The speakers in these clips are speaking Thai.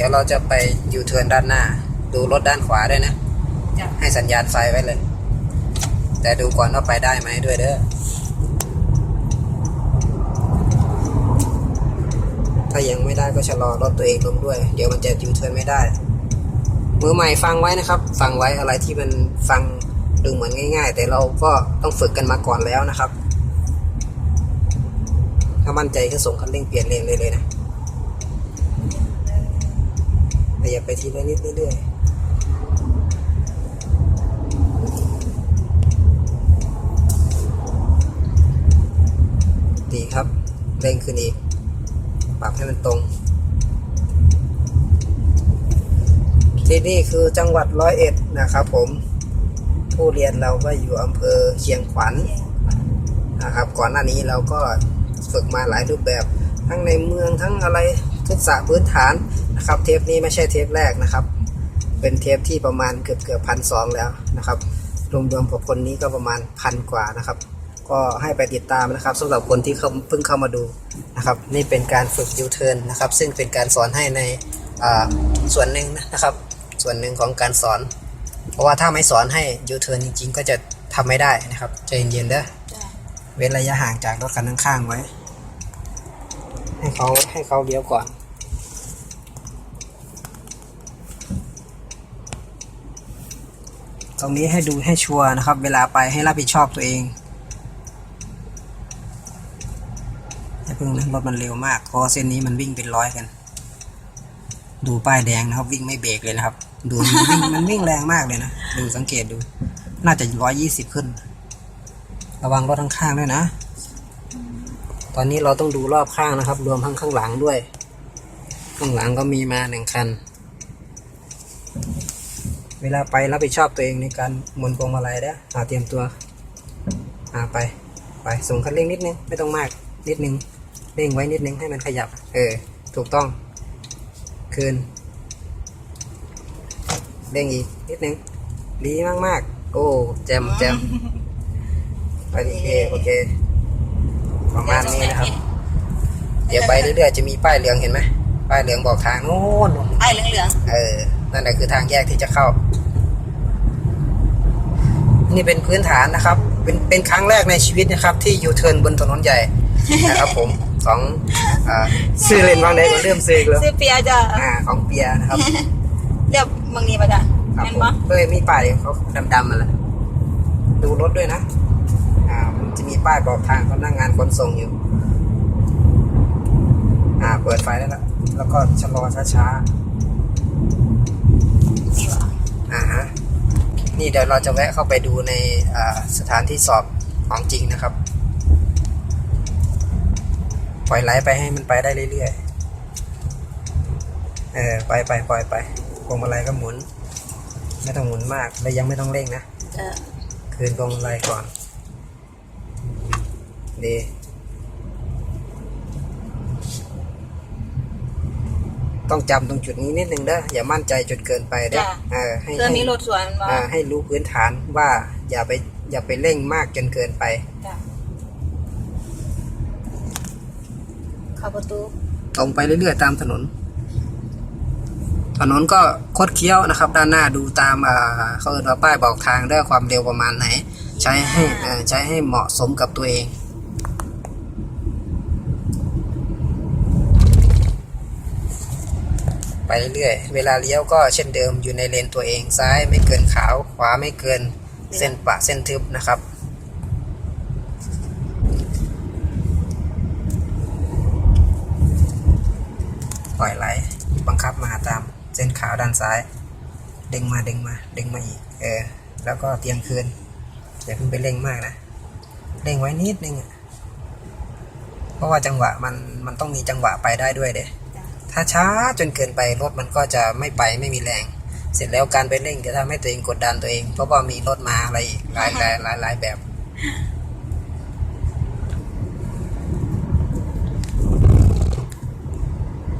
ดี๋ยวเราจะไปยูเทิร์นด้านหน้า ดูรถด้านขวาด้วยนะจ้ะให้สัญญาณไฟไว้เลย แต่ดูก่อนว่าไปได้ไหมด้วยเด้อถ้ายังไม่ได้ก็ชะลอรถตัวเองลงด้วย เดี๋ยวมันจะยูเทิร์นไม่ได้ มือใหม่ฟังไว้นะครับ ฟังไว้อะไรที่มันฟังดูเหมือนง่าย ๆ แต่เราก็ต้องฝึกกันมาก่อนแล้วนะครับ ถ้ามั่นใจก็ส่งคันเร่งเปลี่ยนเลนเลยเลยนะ แต่อย่าไปทีละนิดเรื่อยๆดีครับเร่งขึ้นอีก ปรับให้มันตรง ที่นี่คือจังหวัดร้อยเอ็ดนะครับผม ผู้เรียนเราก็อยู่อำเภอเชียงขวัญนะครับ ก่อนหน้านี้เราก็ฝึกมาหลายรูปแบบ ทั้งในเมืองทั้งอะไรทักษะพื้นฐาน นะครับเทปนี้ไม่ใช่เทปแรกนะครับ เป็นเทปที่ประมาณเกือบเกือบพันสองแล้วนะครับรวมๆกับคนนี้ก็ประมาณพันกว่านะครับ ก็ให้ไปติดตามนะครับสำหรับคนที่เพิ่งเข้ามาดูนะครับ นี่เป็นการฝึกยูเทิร์นนะครับ ซึ่งเป็นการสอนให้ในส่วนหนึ่งนะครับ ส่วนหนึ่งของการสอน เพราะว่าถ้าไม่สอนให้ยูเทิร์นจริง ๆ ก็จะทำไม่ได้นะครับใจเย็นๆเด้อเว้นระยะห่างจากรถคันข้างๆไว้ ให้เขาให้เขาเลี้ยวก่อน ตรงนี้ให้ดูให้ชัวร์นะครับ เวลาไปให้รับผิดชอบตัวเองอย่าเพิ่งนะรถมันเร็วมากเพราะเส้นนี้มันวิ่งเป็นร้อยกัน ดูป้ายแดงนะครับ วิ่งไม่เบรกเลยนะครับ ดูมันวิ่งมันวิ่งแรงมากเลยนะดูสังเกตดู น่าจะร้อยยี่สิบขึ้น ระวังรถข้างๆด้วยนะตอนนี้เราต้องดูรอบข้างนะครับ รวมทั้งข้างหลังด้วย ข้างหลังก็มีมาหนึ่งคัน เวลาไปรับผิดชอบตัวเองในการหมุนพวงมาลัยเด้ออ่าเตรียมตัว อ่าไป ไปส่งคันเร่งนิดนึง ไม่ต้องมาก นิดนึง เร่งไว้นิดนึงให้มันขยับ เออ ถูกต้อง คืน เร่งอีก นิดนึง ดีมากๆ โอ้ แจมแจมโอเค โอเค ประมาณนี้นะครับ เดี๋ยวไปเรื่อยๆ จะมีป้ายเหลืองเห็นไหม ป้ายเหลืองบอกทางโน้นไอ้เหลืองเออ นั่นแหละคือทางแยกที่จะเข้า นี่เป็นพื้นฐานนะครับ เป็นเป็นครั้งแรกในชีวิตนะครับ ที่ยูเทิร์นบนถนนใหญ่นะครับผมของอ่าซื้อเลนบางใดก็เริ่มซื้ออีกแล้วๆซื้อเปียจ้ะอ่าของเปียนะครับเรียกบางนี้ปะจ้ะครับเห็นผมปะเอ้ยมีป้ายเขาดำๆมาแล้วดูรถด้วยนะอ่ามันจะมีป้ายบอกทางเขานั่งงานขนส่งอยู่ อ่า เปิดไฟได้แล้วแล้วก็ชะลอช้านี่ปะ ๆ อ่าฮะ นี่เดี๋ยวเราจะแวะเข้าไปดูในอ่าสถานที่สอบของจริงนะครับ ปล่อยไหลไปให้มันไปได้เรื่อยๆ เออไปไปปล่อยไปพวงมาลัยก็หมุน ไม่ต้องหมุนมาก และยังไม่ต้องเร่งนะจ้ะคืนพวงมาลัยก่อน ดี ต้องจำตรงจุดนี้นิดนึงเด้ออย่ามั่นใจจนเกินไปเด้อเออให้เพื่อให้มีรถสวนปะอ่าให้รู้พื้นฐานว่าอย่าไปอย่าไปเร่งมากจนเกินไป จ้ะเข้าประตูตรงไปเรื่อยๆตามถนน ถนนก็คดเคี้ยวนะครับ ด้านหน้าดูตามอ่าเขาเรียกว่าป้ายบอกทางด้วยความเร็วประมาณไหน ใช้ให้เอ่อใช้ให้เหมาะสมกับตัวเอง ไปเรื่อย เวลาเลี้ยวก็เช่นเดิมอยู่ในเลนตัวเองซ้ายไม่เกินขาวขวาไม่เกินเส้นปะเส้นทึบนะครับ ปล่อยไหลบังคับมาตามเส้นขาวด้านซ้ายด้งมาด้งมาด้งมาอีก เออ แล้วก็เตรียมคืนอย่าเพิ่งไปเร่งมากนะเร่งไว้นิดนึงเพราะว่าจังหวะมันมันต้องมีจังหวะไปได้ด้วยเด้ ถ้าช้าจนเกินไปรถมันก็จะไม่ไปไม่มีแรง เสร็จแล้วการไปเร่งจะทำให้ตัวเองกดดันตัวเอง เพราะว่ามีรถมาอะไรอีกหลายหลายหลายหลายแบบ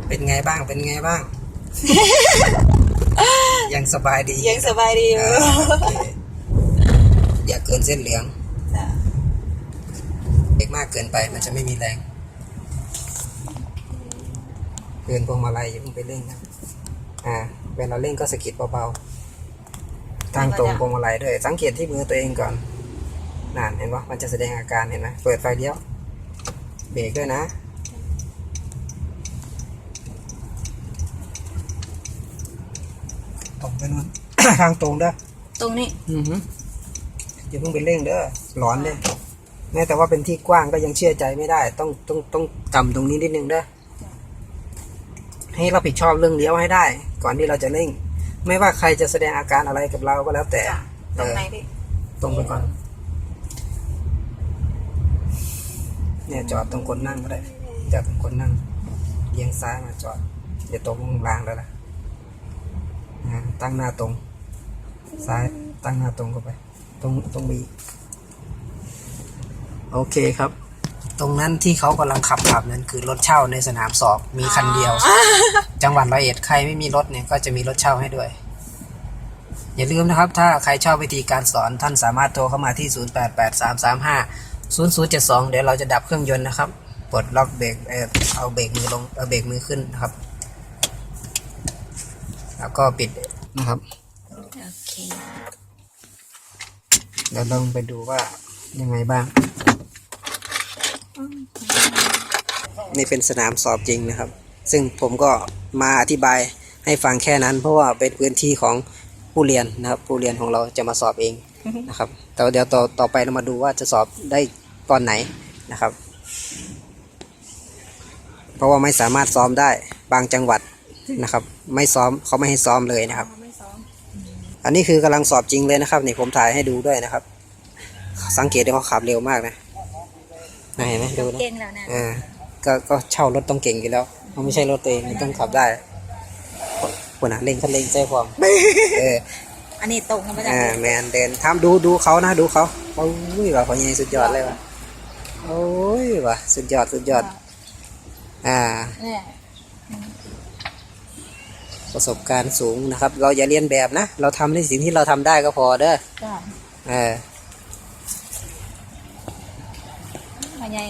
เป็นไงบ้าง เป็นไงบ้าง ยังสบายดี ยังสบายดีอยู่อ่าโอเคอย่าเกินเส้นเหลืองจ้ะเล็กมากเกินไปมันจะไม่มีแรง เกินพวงมาลัยอย่าเพิ่งไปเร่งนะอ่าเวลาเร่งก็สะกิดเบาๆตั้งตรงพวงมาลัยด้วย สังเกตที่มือตัวเองก่อนนั่นเห็นปะมันจะแสดงอาการเห็นไหมเปิดไฟเลี้ยวเบรกด้วยนะตรงไปนู่นทางตรงเด้อตรงนี้อือฮึอย่าเพิ่งไปเร่งเด้อร้อนเด้อแม้แต่ว่าเป็นที่กว้างก็ยังเชื่อใจไม่ได้ ต้องต้องต้องจำตรงนี้นิดนึงเด้อ ให้เราผิดชอบเรื่องเลี้ยวให้ได้ ก่อนที่เราจะเร่ง ไม่ว่าใครจะแสดงอาการอะไรกับเราก็แล้วแต่จ้ะตรงไหนพี่ตรงไปก่อน เนี่ยจอดตรงคนนั่งก็ได้จอดตรงคนนั่งเอียงซ้ายมาจอดอย่าตรงลงรางแล้วล่ะอ่าตั้งหน้าตรง ซ้ายตั้งหน้าตรงเข้าไป ตรงตรงมีโอเคครับ ตรงนั้นที่เขากำลังขับขับนั้นคือรถเช่าในสนามสอบมีคันเดียวจังหวัดร้อยเอ็ดใครไม่มีรถเนี่ยก็จะมีรถเช่าให้ด้วย อย่าลืมนะครับ ถ้าใครชอบวิธีการสอนท่านสามารถโทรเข้ามาที่ 0883350072 เดี๋ยวเราจะดับเครื่องยนต์นะครับปลดล็อกเบรกเออเอาเบรกมือลงเอาเบรกมือขึ้นนะครับ แล้วก็ปิดนะครับ โอเคเดี๋ยวลองไปดูว่ายังไงบ้าง นี่เป็นสนามสอบจริงนะครับ ซึ่งผมก็มาอธิบายให้ฟังแค่นั้น เพราะว่าเป็นพื้นที่ของผู้เรียนนะครับ ผู้เรียนของเราจะมาสอบเองนะครับแต่เดี๋ยวต่อต่อไปเรามาดูว่าจะสอบได้ตอนไหนนะครับ เพราะว่าไม่สามารถซ้อมได้บางจังหวัดนะครับ ไม่ซ้อมเขาไม่ให้ซ้อมเลยนะครับ อันนี้คือกำลังสอบจริงเลยนะครับนี่ผมถ่ายให้ดูด้วยนะครับ สังเกตได้เขาขับเร็วมากนะ น่าเห็นไหมดูนะเก่งแล้วนะอ่าก็ก็เช่ารถต้องเก่งอยู่แล้วมันไม่ใช่รถตัวเองมันต้องขับได้คนอะเล่งคันเร่งใจความเอออันนี้ตรงกันไม่ได้อ่าแมนเดินทำดูดูเขานะดูเขาโอ้ยว่ะเขาใหญ่สุดยอดเลยว่ะโอ้ยว่ะสุดยอดสุดยอด อ่าเนี่ยประสบการณ์สูงนะครับ เราอย่าเรียนแบบนะ เราทำในสิ่งที่เราทำได้ก็พอเด้อจ้ะเออ